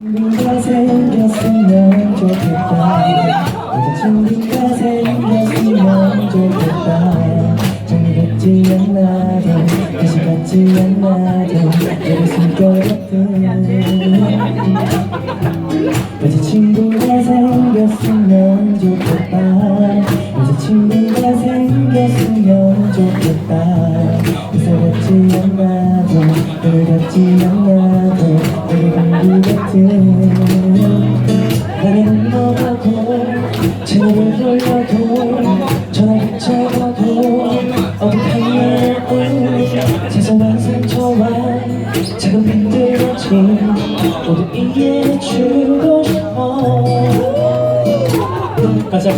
친구가 생겼으면 좋겠다. 여자친구가 생겼으면 좋겠다. 정이 같지 않나도 다시 같지 않나도 내게 숨결 같은 여자친구가 생겼으면 좋겠다. 여자친구가 생겼으면 좋겠다. 이사 같지 않나도 오늘 같지 않나도 나는 너하고 채널을 돌려도 전화기 쳐도 어떡하냐고 세상은 상처와 작은 빈들어짐 모두 이해해주고 싶어 같이?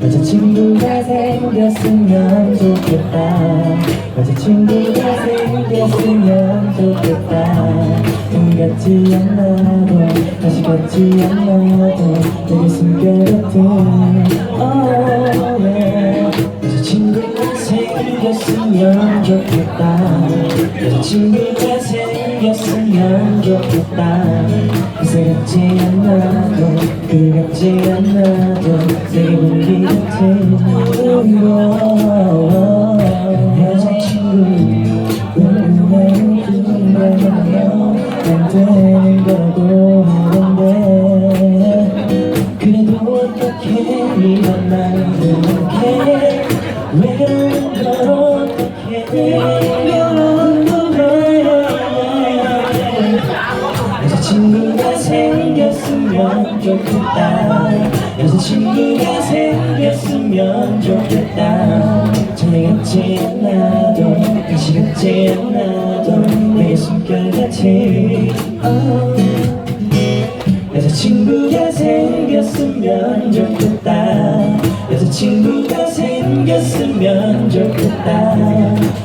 여자친구가 생겼으면 좋겠다 여자친구가 생겼으면 같지 않나도 다시 같지 않나도 되게 같은 oh, yeah. 여자친구가 생겼으면 좋겠다. 여자친구가 생겼으면 좋겠다. 그새 같지 않나도 그 같지 않나도 내게 공기 같은 어, 이런 나를 그렇게 왜 그러는 걸 어떻게 그러는 거야 여자친구가 생겼으면 좋겠다 여자친구가 생겼으면 좋겠다 같지 않나도 다시 같지 않나도 내 숨결같이. 여자친구가 생겼으면 좋겠다 친구가 생겼으면 좋겠다.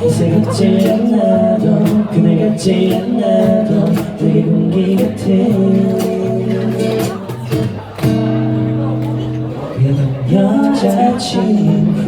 이새 같지 않나도 그날 같지 않나도 되게 공기 같은 그냥 여자친구